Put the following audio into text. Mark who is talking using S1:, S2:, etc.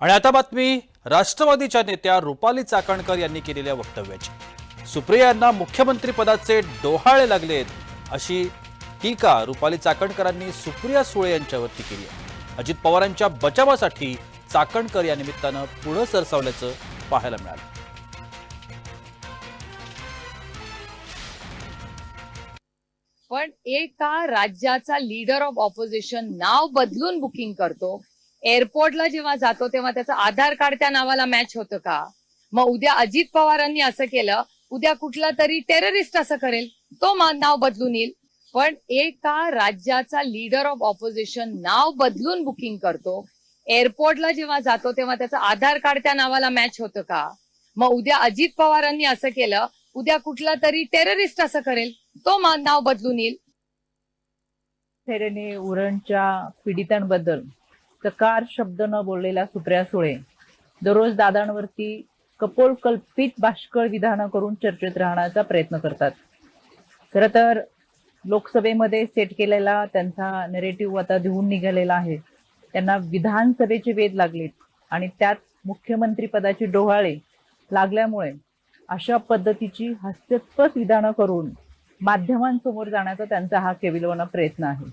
S1: आणि आता बातमी. राष्ट्रवादीच्या नेत्या रुपाली चाकणकर यांनी केलेल्या वक्तव्याची. सुप्रिया यांना मुख्यमंत्री पदाचे डोहाळे लागलेत अशी टीका रुपाली चाकणकरांनी सुप्रिया सुळे यांच्यावरती केली आहे. अजित पवारांच्या बचावासाठी चाकणकर या निमित्तानं पुढं सरसावल्याचं पाहायला मिळालं.
S2: पण एका राज्याचा लीडर ऑफ ऑपोजिशन नाव बदलून बुकिंग करतो एअरपोर्टला जेव्हा जातो तेव्हा त्याचं आधार कार्ड त्या नावाला मॅच होतं का? मग उद्या अजित पवारांनी असं केलं उद्या कुठला तरी टेररिस्ट असं करेल तो नाव बदलून येईल. पण एका राज्याचा लीडर ऑफ ऑपोजिशन नाव बदलून बुकिंग करतो. एअरपोर्टला जेव्हा जातो तेव्हा त्याचं आधार कार्ड त्या नावाला मॅच होतं का? मग उद्या अजित पवारांनी असं केलं उद्या कुठला तरी टेररिस्ट असं करेल तो नाव बदलून येईल.
S3: उरणच्या पीडितांबद्दल चकार शब्द न बोललेला सुप्रिया सुळे दररोज दादांवरती कपोल कल्पित भाष्कळ विधानं करून चर्चेत राहण्याचा प्रयत्न करतात. खर तर लोकसभेमध्ये सेट केलेला त्यांचा नेरेटिव्ह आता देऊन निघालेला आहे. त्यांना विधानसभेचे वेध लागलेत आणि त्यात मुख्यमंत्रीपदाची डोहाळे लागल्यामुळे अशा पद्धतीची हास्यास्पद विधानं करून माध्यमांसमोर जाण्याचा त्यांचा हा केविलवाना प्रयत्न आहे.